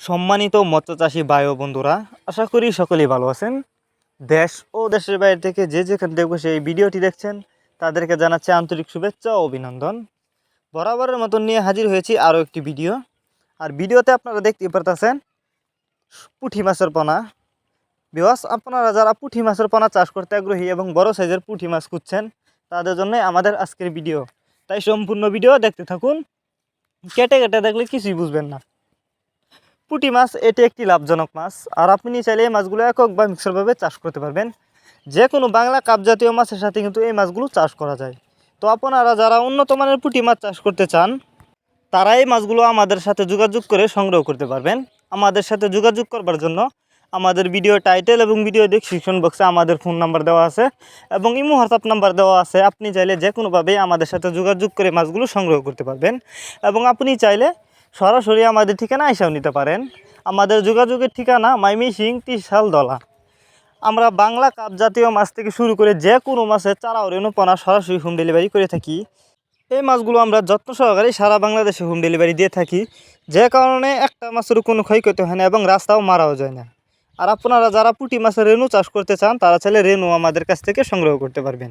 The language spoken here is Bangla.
সম্মানিত মৎস্যচাষী ও বন্ধুরা, আশা করি সকলেই ভালো আছেন। দেশ ও দেশের বাইরে থেকে যে যেখান থেকে সেই ভিডিওটি দেখছেন, তাদেরকে জানাচ্ছে আন্তরিক শুভেচ্ছা ও অভিনন্দন। বরাবরের মতন নিয়ে হাজির হয়েছি আরও একটি ভিডিও। আর ভিডিওতে আপনারা দেখতে পারতেছেন, পুঁটি মাছের পোনা। বিবাস আপনারা যারা পুঁটি মাছের পোনা চাষ করতে আগ্রহী এবং বড় সাইজের পুঁটি মাছ খুঁজছেন, তাদের জন্য আমাদের আজকের ভিডিও। তাই সম্পূর্ণ ভিডিও দেখতে থাকুন। কেটে কেটে দেখলে কিছুই বুঝবেন না। পুঁটি মাছ এটি একটি লাভজনক মাছ। আর আপনি চাইলে এই মাছগুলো একক বা মিক্সরভাবে চাষ করতে পারবেন। যে কোনো বাংলা কাপ জাতীয় মাছের সাথে কিন্তু এই মাছগুলো চাষ করা যায়। তো আপনারা যারা উন্নত মানের পুঁটি মাছ চাষ করতে চান, তারা এই মাছগুলো আমাদের সাথে যোগাযোগ করে সংগ্রহ করতে পারবেন। আমাদের সাথে যোগাযোগ করবার জন্য আমাদের ভিডিও টাইটেল এবং ভিডিও ডিসক্রিপশন বক্সে আমাদের ফোন নাম্বার দেওয়া আছে এবং ইমো হোয়াটসঅ্যাপ নাম্বার দেওয়া আছে। আপনি চাইলে যে কোনোভাবেই আমাদের সাথে যোগাযোগ করে মাছগুলো সংগ্রহ করতে পারবেন। এবং আপনি চাইলে সরাসরি আমাদের ঠিকানা এসেও নিতে পারেন। আমাদের যোগাযোগের ঠিকানা মাইমিসিং ত্রিশাল দলা। আমরা বাংলা কাপ জাতীয় মাছ থেকে শুরু করে যে কোনো মাছের চারা রেণুপনা সরাসরি হোম ডেলিভারি করে থাকি। এই মাছগুলো আমরা যত্ন সহকারে সারা বাংলাদেশে হোম ডেলিভারি দিয়ে থাকি। যে কারণে একটা মাছের কোনো ক্ষয়ক্ষতি হয় না এবং রাস্তাও মারাও যায় না। আর আপনারা যারা পুঁটি মাছের রেণু চাষ করতে চান, তারা চাইলে রেণু আমাদের কাছ থেকে সংগ্রহ করতে পারবেন।